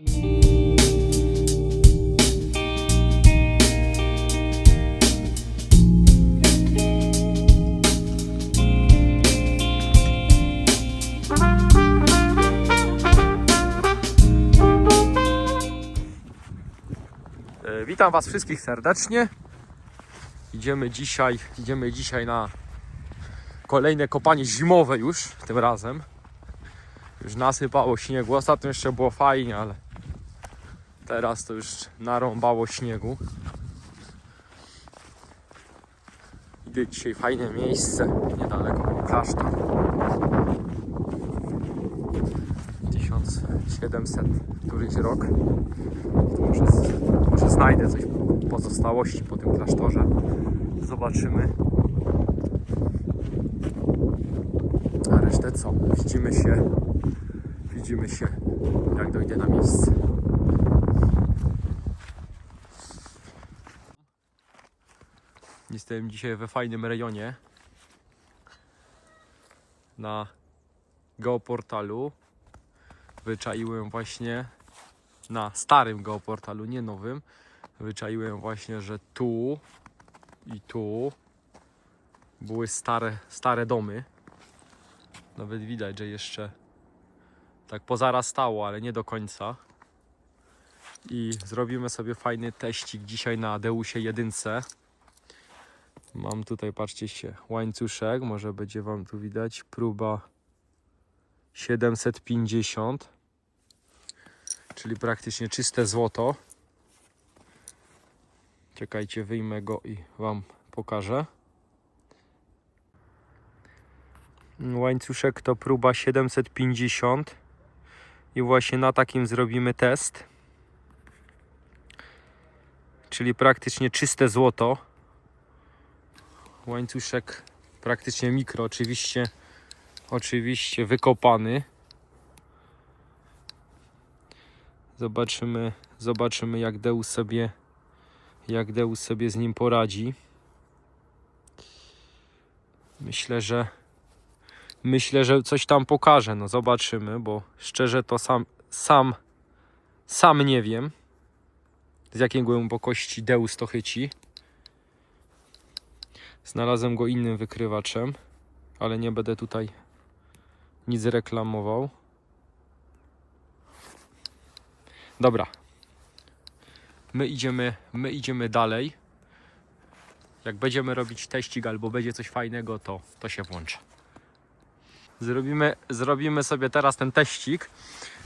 E, Witam Was wszystkich serdecznie. Idziemy dzisiaj, idziemy dzisiaj na kolejne kopanie zimowe już tym razem. Już nasypało śniegu. Ostatnio jeszcze było fajnie, ale teraz to już narąbało śniegu. Idę dzisiaj fajne miejsce niedaleko klasztor. 1700 któryś rok. Może, może znajdę coś pozostałości po tym klasztorze. Zobaczymy. A resztę co? Widzimy się. Widzimy się, jak dojdę na miejsce. Jestem dzisiaj we fajnym rejonie. Na geoportalu. Wyczaiłem właśnie na starym geoportalu, nie nowym, wyczaiłem właśnie, że tu i tu były stare, stare domy. Nawet widać, że jeszcze tak pozarastało, ale nie do końca. I zrobimy sobie fajny teścik dzisiaj na Deusie 1. Mam tutaj, patrzcie się, łańcuszek, może będzie Wam tu widać, próba 750 czyli praktycznie czyste złoto. Czekajcie, wyjmę go i Wam pokażę. Łańcuszek to próba 750 i właśnie na takim zrobimy test. Czyli praktycznie czyste złoto. Łańcuszek praktycznie mikro, oczywiście, oczywiście wykopany. Zobaczymy, zobaczymy jak Deus sobie jak Deus sobie z nim poradzi. Myślę, że myślę, że coś tam pokaże. No zobaczymy, bo szczerze to sam sam sam nie wiem z jakiej głębokości Deus to chyci. Znalazłem go innym wykrywaczem, ale nie będę tutaj nic reklamował. Dobra. My idziemy, my idziemy dalej. Jak będziemy robić teścik albo będzie coś fajnego, to, to się włączy. Zrobimy, zrobimy sobie teraz ten teścik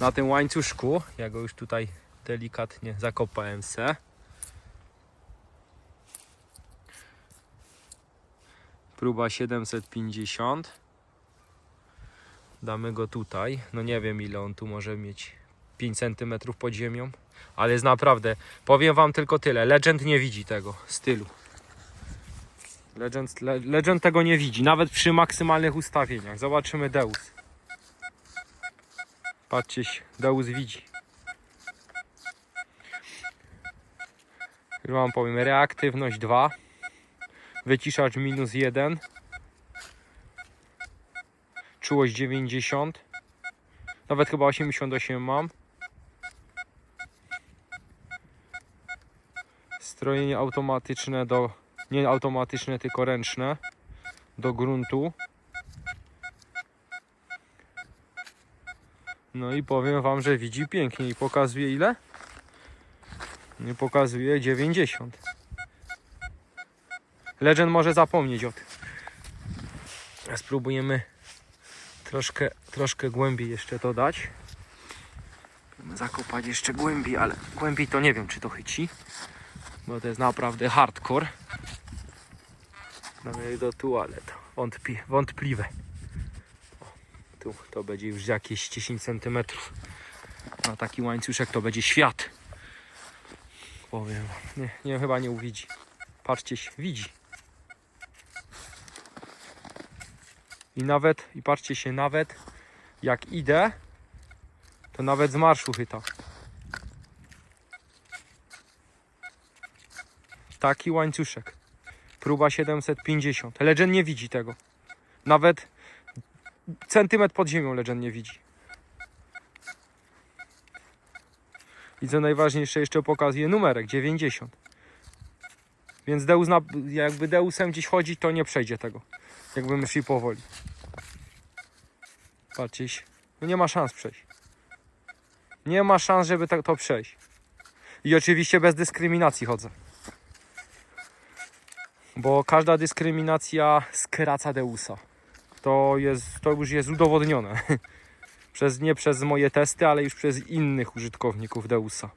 na tym łańcuszku. Ja go już tutaj delikatnie zakopałem se. Próba 750. Damy go tutaj. No nie wiem ile on tu może mieć 5 cm pod ziemią, ale jest naprawdę, powiem wam tylko tyle, Legend nie widzi tego stylu. Legend, le, Legend tego nie widzi, nawet przy maksymalnych ustawieniach. Zobaczymy Deus. Patrzcie Deus widzi. Już wam powiem, reaktywność 2, wyciszacz minus 1, czułość 90, nawet chyba 88 mam. strojenie automatyczne do, nie automatyczne, tylko ręczne do gruntu. No i powiem Wam, że widzi pięknie i pokazuje ile? I pokazuje 90. Legend może zapomnieć o tym. A Spróbujemy troszkę, troszkę głębiej jeszcze to dać. Zakopać jeszcze głębiej, ale głębiej to nie wiem, czy to chyci bo to jest naprawdę hardcore. I do tu, ale to wątpi, wątpliwe. O, tu to będzie już jakieś 10 cm. Na taki łańcuszek to będzie świat. Powiem. Nie, nie, chyba nie uwidzi. Patrzcie widzi. I nawet, i patrzcie się, nawet jak idę, to nawet z marszu chyta. Taki łańcuszek. Próba 750. Legend nie widzi tego. Nawet centymetr pod ziemią Legend nie widzi. I co najważniejsze, jeszcze pokazuje numerek 90. Więc Deus na, jakby Deusem gdzieś chodzi, to nie przejdzie tego. Jakby szli powoli. Patrzcie, no nie ma szans przejść. Nie ma szans, żeby tak to przejść. I oczywiście bez dyskryminacji chodzę. Bo każda dyskryminacja skraca Deusa. To, jest, to już jest udowodnione. Przez, nie przez moje testy, ale już przez innych użytkowników Deusa.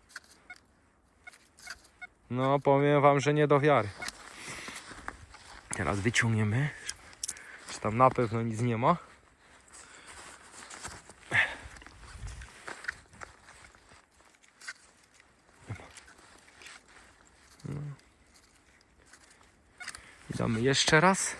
No, powiem wam, że nie do wiary. Teraz wyciągniemy. Czy tam na pewno nic nie ma. No. Damy jeszcze raz.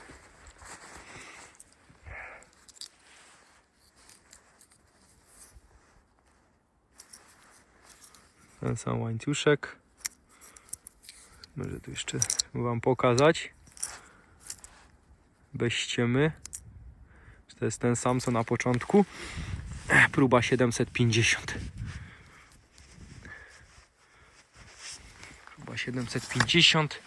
Ten sam łańcuszek. Może tu jeszcze wam pokazać. Bez ściemy. To jest ten sam co na początku. Próba 750. Próba 750.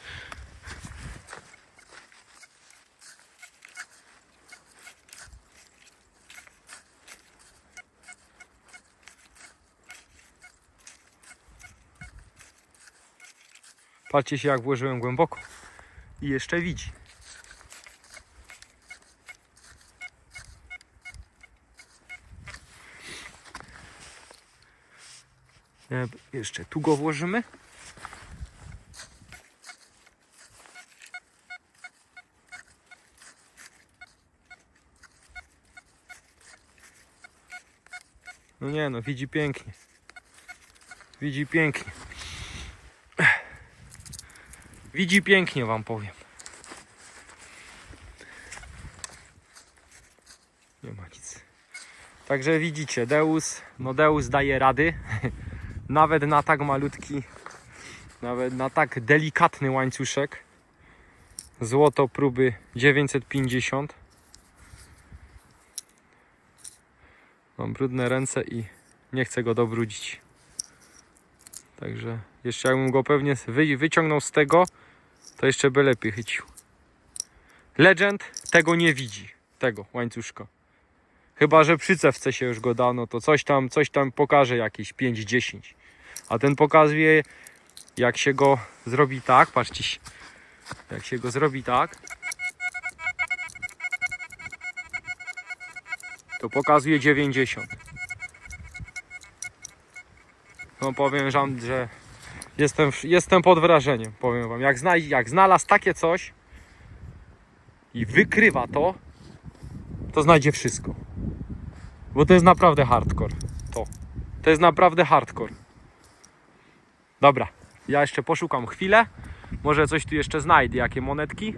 Patrzcie się jak włożyłem głęboko. I jeszcze widzi. E, Jeszcze tu go włożymy. No nie no, widzi pięknie. Widzi pięknie. Widzi pięknie, wam powiem. Nie ma nic. Także widzicie, Deus, no Deus daje rady. Nawet na tak malutki, nawet na tak delikatny łańcuszek. Złoto próby 950. Mam brudne ręce i nie chcę go dobrudzić. Także jeszcze jakbym go pewnie wy, wyciągnął z tego, to jeszcze by lepiej chycił. Legend tego nie widzi, tego łańcuszka. Chyba, że przy cewce się już go dano, to coś tam, coś tam pokaże jakieś 5-10. A ten pokazuje, jak się go zrobi tak, patrzcie, jak się go zrobi tak, to pokazuje 90. No powiem że jestem, jestem pod wrażeniem, powiem wam. Jak, zna, jak znalazł takie coś i wykrywa to, to znajdzie wszystko. Bo to jest naprawdę hardcore. To. To jest naprawdę hardcore. Dobra, ja jeszcze poszukam chwilę. Może coś tu jeszcze znajdę, jakie monetki.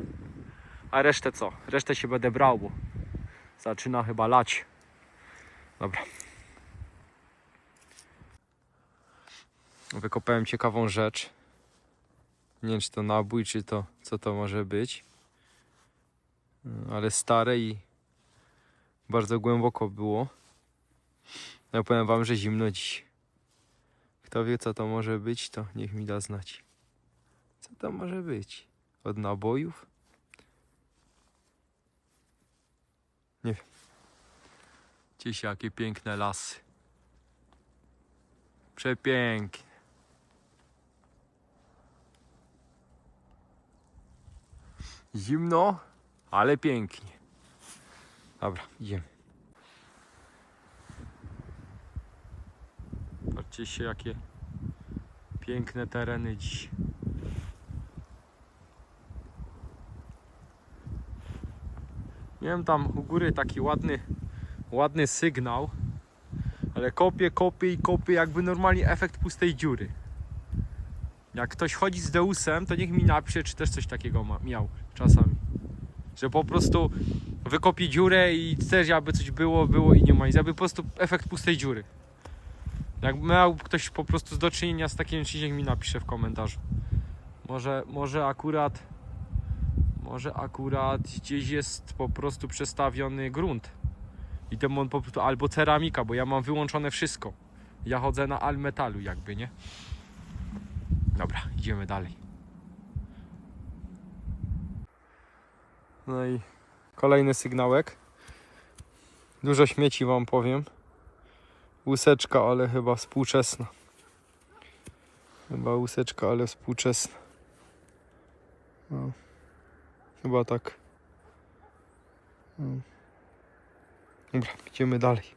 A resztę co? Resztę się będę brał, bo zaczyna chyba lać. Dobra. Wykopałem ciekawą rzecz. Nie wiem, czy to nabój, czy to co to może być. Ale stare i bardzo głęboko było. Ja powiem wam, że zimno dziś. Kto wie co to może być, to niech mi da znać. Co to może być? Od nabojów? Nie wiem. Gdzieś jakie piękne lasy. Przepięknie. Zimno, ale pięknie. Dobra, idziemy. Patrzcie się, jakie piękne tereny dziś. Miałem tam u góry taki ładny, ładny sygnał, ale kopię, kopię i kopię, jakby normalnie efekt pustej dziury. Jak ktoś chodzi z Deusem, to niech mi napisze, czy też coś takiego ma, miał czasami. Że po prostu wykopie dziurę i też jakby coś było, było i nie ma nic. Jakby po prostu efekt pustej dziury. Jak miał ktoś po prostu do czynienia z takim czymś, niech mi napisze w komentarzu. Może, może akurat może akurat gdzieś jest po prostu przestawiony grunt. I to on po prostu, albo ceramika, bo ja mam wyłączone wszystko. Ja chodzę na almetalu jakby, nie? Dobra, idziemy dalej. No i kolejny sygnałek. Dużo śmieci wam powiem. Łuseczka, ale chyba współczesna. Chyba łuseczka, ale współczesna. No. Chyba tak. No. Dobra, idziemy dalej.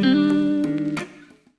Mm-hmm.